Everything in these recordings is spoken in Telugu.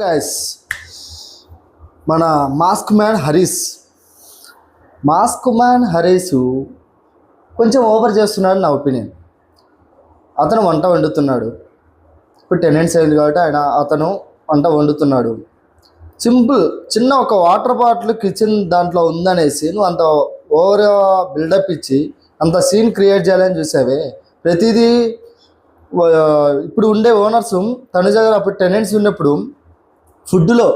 గైస్ మన mask man Harish. Mask man Haris కొంచెం ఓవర్ చేస్తున్నాడు నా ఒపీనియన్ అతను వంట వండుతున్నాడు. ఇప్పుడు టెనెంట్స్ అయింది కాబట్టి ఆయన అతను వంట వండుతున్నాడు. సింపుల్ చిన్న ఒక వాటర్ బాటిల్ కిచెన్ దాంట్లో ఉందనేసి నువ్వు అంత ఓవర్ బిల్డప్ ఇచ్చి అంత సీన్ క్రియేట్ చేయాలని చూసావే? ప్రతిదీ ఇప్పుడు ఉండే ఓనర్స్ తనుజ గారు అప్పుడు టెనెంట్స్ ఉన్నప్పుడు ఫుడ్లో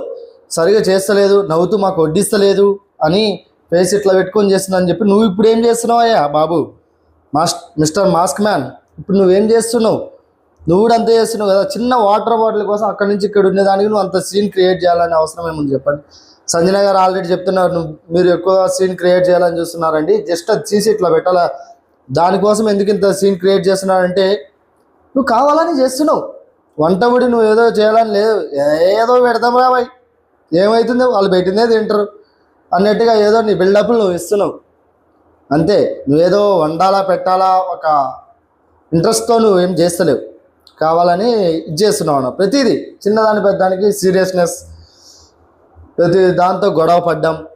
సరిగా చేస్తలేదు నవ్వుతూ మాకు వడ్డిస్తలేదు అని ఫేస్ ఇట్లా పెట్టుకొని చేస్తున్నా అని చెప్పి నువ్వు ఇప్పుడు ఏం చేస్తున్నావయ్యా బాబు? మాస్ మిస్టర్ మాస్క్ మ్యాన్ ఇప్పుడు నువ్వేం చేస్తున్నావు? నువ్వు కూడా అంతే చేస్తున్నావు కదా చిన్న వాటర్ బాటిల్ కోసం అక్కడి నుంచి ఇక్కడ ఉండేదానికి నువ్వు అంత సీన్ క్రియేట్ చేయాలని అవసరం ఏముంది చెప్పండి. సంజన గారు ఆల్రెడీ చెప్తున్నారు నువ్వు మీరు ఎక్కువ సీన్ క్రియేట్ చేయాలని చూస్తున్నారండి జస్ట్ అది తీసి ఇట్లా పెట్టాలా? దానికోసం ఎందుకు ఇంత సీన్ క్రియేట్ చేస్తున్నారంటే నువ్వు కావాలని చేస్తున్నావు వంట నువ్వు ఏదో చేయాలని లేదు. ఏదో పెడతాం రాబాయ్ ఏమవుతుందో వాళ్ళు పెట్టిందే తింటారు. అన్నట్టుగా ఏదో నీ బిల్డప్లు నువ్వు ఇస్తున్నావు. అంతే. నువ్వేదో వండాలా పెట్టాలా ఒక ఇంట్రెస్ట్తో నువ్వు ఏం చేస్తలేవు. కావాలని ఇది చేస్తున్నావు అన్న. ప్రతిదీ. చిన్నదాని పెద్దానికి సీరియస్నెస్. ప్రతి దాంతో గొడవ పడ్డం.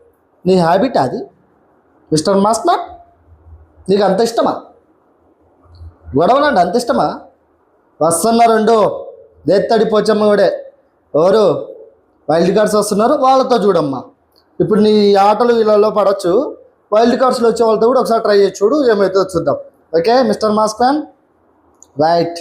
నీ హ్యాబిట్ అది. మిస్టర్ మాస్టర్ నీకు అంత ఇష్టమా? గొడవలండి అంత ఇష్టమా? వస్తున్నా రెండు దేత్తడి పోచమ్మ కూడా ఎవరు? వైల్డ్ కార్డ్స్ వస్తున్నారు వాళ్ళతో చూడమ్మా. ఇప్పుడు నీ ఆటలు వీళ్ళలో పడవచ్చు వైల్డ్ కార్డ్స్లో వచ్చే వాళ్ళతో కూడా ఒకసారి ట్రై చేసి చూడు ఏమవుతుందో చూద్దాం. Okay mister mask right.